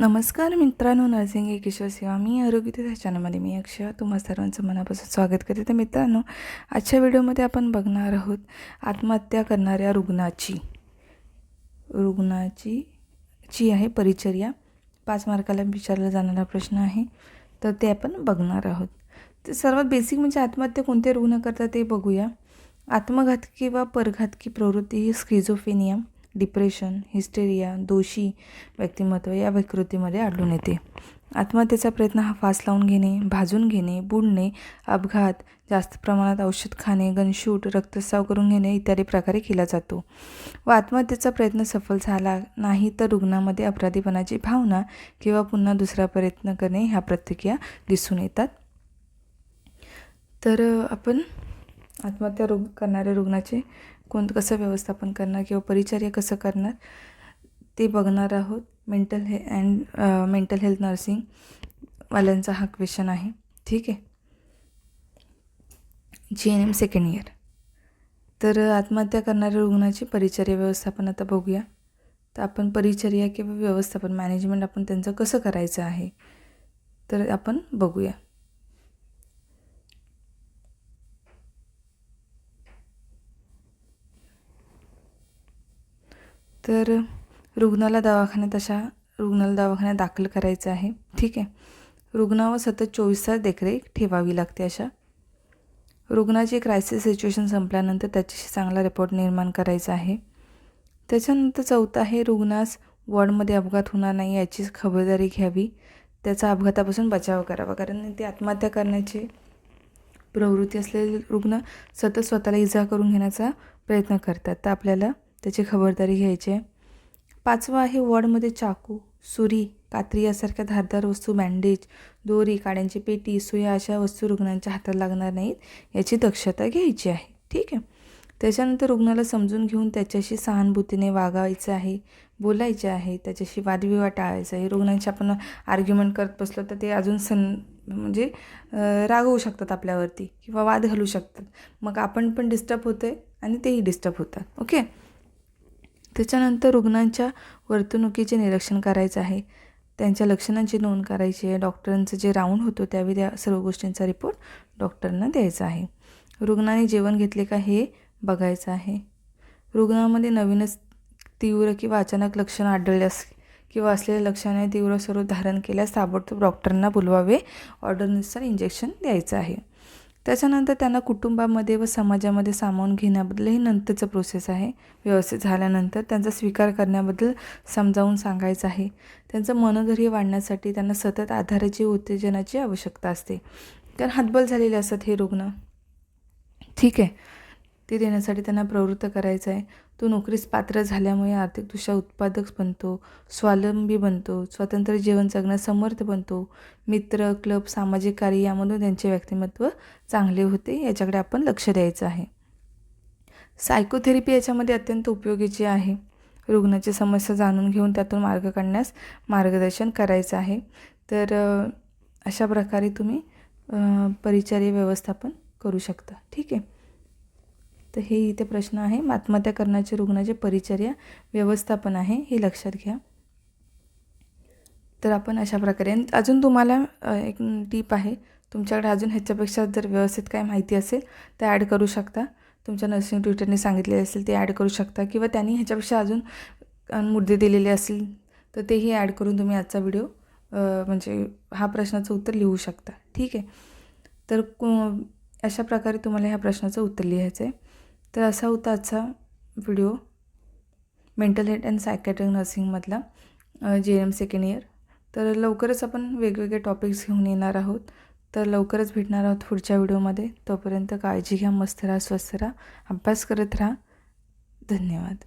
नमस्कार मित्रांनो नर्सिंग एक ईश्वर सेवा. मी आरोग्य त्या चॅनलमध्ये मी अक्षय. तुम्हा सर्वांचं मनापासून स्वागत करते. तर मित्रांनो आजच्या व्हिडिओमध्ये आपण बघणार आहोत आत्महत्या करणाऱ्या रुग्णाची. रुग्णाची जी आहे परिचर्या. पाच मार्काला विचारला जाणारा प्रश्न आहे. तर ते आपण बघणार आहोत. तर सर्वात बेसिक म्हणजे आत्महत्या कोणते रुग्ण करतात ते बघूया. आत्मघातकी वा परघातकी प्रवृत्ती ही स्किझोफेनिया डिप्रेशन हिस्टेरिया दोषी व्यक्तिमत्व या विकृतीमध्ये आढळून येते. आत्महत्येचा प्रयत्न हा फास लावून घेणे भाजून घेणे बुडणे अपघात जास्त प्रमाणात औषध खाणे गनशूट रक्तस्राव करून घेणे इत्यादी प्रकारे केला जातो. व आत्महत्येचा प्रयत्न सफल झाला नाही तर रुग्णामध्ये अपराधीपणाची भावना किंवा पुन्हा दुसरा प्रयत्न करणे ह्या प्रतिक्रिया दिसून येतात. तर आपण आत्महत्या रुग्ण करणाऱ्या रुग्णाचे कोणतं कसं व्यवस्थापन करणार किंवा परिचर्या कसं करणार ते बघणार आहोत. मेंटल हे अँड मेंटल हेल्थ नर्सिंग वाल्यांचा हा क्वेश्चन आहे. ठीक आहे? G N M second year तर आत्महत्या करणाऱ्या रुग्णाची परिचर्या व्यवस्थापन आता बघूया. तर आपण परिचर्या किंवा व्यवस्थापन मॅनेजमेंट आपण त्यांचं कसं करायचं आहे? तर आपण बघूया. तर रुग्णाला दवाखान्यात अशा रुग्णाला दवाखान्यात दाखल करायचं आहे. ठीक आहे. रुग्णावर सतत चोवीस तास देखरेख ठेवावी लागते अशा. रुग्णाची क्रायसिस सिच्युएशन संपल्यानंतर त्याच्याशी चांगला रिपोर्ट निर्माण करायचा आहे. त्याच्यानंतर चौथं आहे रुग्णास वॉर्डमध्ये अपघात होणार नाही याची खबरदारी घ्यावी. त्याचा अपघातापासून बचाव करावा. कारण ते आत्महत्या करण्याची प्रवृत्ती असलेले रुग्ण सतत स्वतःला इजा करून घेण्याचा प्रयत्न करतात. तर आपल्याला त्याची खबरदारी घ्यायची आहे. पाचवं आहे वॉर्डमध्ये चाकू सुरी कात्री यासारख्या धारदार वस्तू बँडेज दोरी काड्यांची पेटी सुया अशा वस्तू रुग्णांच्या हातात लागणार नाहीत याची दक्षता घ्यायची आहे. ठीक आहे. त्याच्यानंतर रुग्णाला समजून घेऊन त्याच्याशी सहानुभूतीने वागायचं आहे बोलायचे आहे त्याच्याशी वादविवाद टाळायचा आहे. रुग्णांशी आपण आर्ग्युमेंट करत बसलो तर ते अजून सं म्हणजे रागवू शकतात आपल्यावरती किंवा वाद घालू शकतात. मग आपण पण डिस्टर्ब होतो आहे आणि तेही डिस्टर्ब होतात. ओके त्याच्यानंतर रुग्णांच्या वर्तणुकीचे निरीक्षण करायचं आहे. त्यांच्या लक्षणांची नोंद करायची आहे. डॉक्टरांचं जे राऊंड होतो त्यावेळी त्या सर्व गोष्टींचा रिपोर्ट डॉक्टरांना द्यायचा आहे. रुग्णाने जेवण घेतले का हे बघायचं आहे. रुग्णामध्ये नवीनच तीव्र किंवा अचानक लक्षणं आढळल्यास किंवा असलेल्या लक्षणे तीव्र स्वरूप धारण केल्यास ताबडतोब डॉक्टरांना बोलवावे. ऑर्डरनुसार इंजेक्शन द्यायचं आहे. त्याच्यानंतर त्यांना कुटुंबामध्ये व समाजामध्ये सामावून घेण्याबद्दल ही नंतरचं प्रोसेस आहे. व्यवस्थित झाल्यानंतर त्यांचा स्वीकार करण्याबद्दल समजावून सांगायचं आहे. त्यांचं मनोधैर्य वाढण्यासाठी त्यांना सतत आधाराची उत्तेजनाची आवश्यकता असते. कारण हातबल झालेले असतात हे रुग्ण. ठीक आहे. ती देण्यासाठी त्यांना प्रवृत्त करायचं आहे. तो नोकरीस पात्र झाल्यामुळे आर्थिकदृष्ट्या उत्पादक बनतो स्वावलंबी बनतो स्वतंत्र जीवन जगण्यास समर्थ बनतो. मित्र क्लब सामाजिक कार्य यामधून त्यांचे व्यक्तिमत्व चांगले होते याच्याकडे आपण लक्ष द्यायचं आहे. सायकोथेरपी याच्यामध्ये अत्यंत उपयोगीची आहे. रुग्णाची समस्या जाणून घेऊन त्यातून मार्ग काढण्यास मार्गदर्शन करायचं आहे. तर अशा प्रकारे तुम्ही अ, परिचर्या व्यवस्थापन करू शकता. ठीक आहे. तर हे इथे प्रश्न आहे. आत्महत्या करण्याचे रुग्णाचे परिचर्या व्यवस्थापन आहे हे लक्षात घ्या. तर आपण अशा प्रकारे अजून तुम्हाला एक टीप आहे. तुमच्याकडे अजून ह्याच्यापेक्षा जर व्यवस्थित काय माहिती असेल तर ॲड करू शकता. तुमच्या नर्सिंग ट्विटरने सांगितलेले असेल ते ॲड करू शकता. किंवा त्यांनी ह्याच्यापेक्षा अजून मुद्दे दिलेले असतील तर तेही ॲड करून तुम्ही आजचा व्हिडिओ म्हणजे हा प्रश्नाचं उत्तर लिहू शकता. ठीक आहे? तर अशा प्रकारे तुम्हाला ह्या प्रश्नाचं उत्तर लिहायचं आहे तर असा होता आजचा video mental health and psychiatric नर्सिंगमधला जे एम सेकंड इयर तर लवकरच आपण वेगवेगळे टॉपिक्स घेऊन येणार आहोत. तर लवकरच भेटणार आहोत पुढच्या व्हिडिओमध्ये तोपर्यंत काळजी घ्या मस्त राहा स्वस्त राहा. अभ्यास करत राहा. धन्यवाद.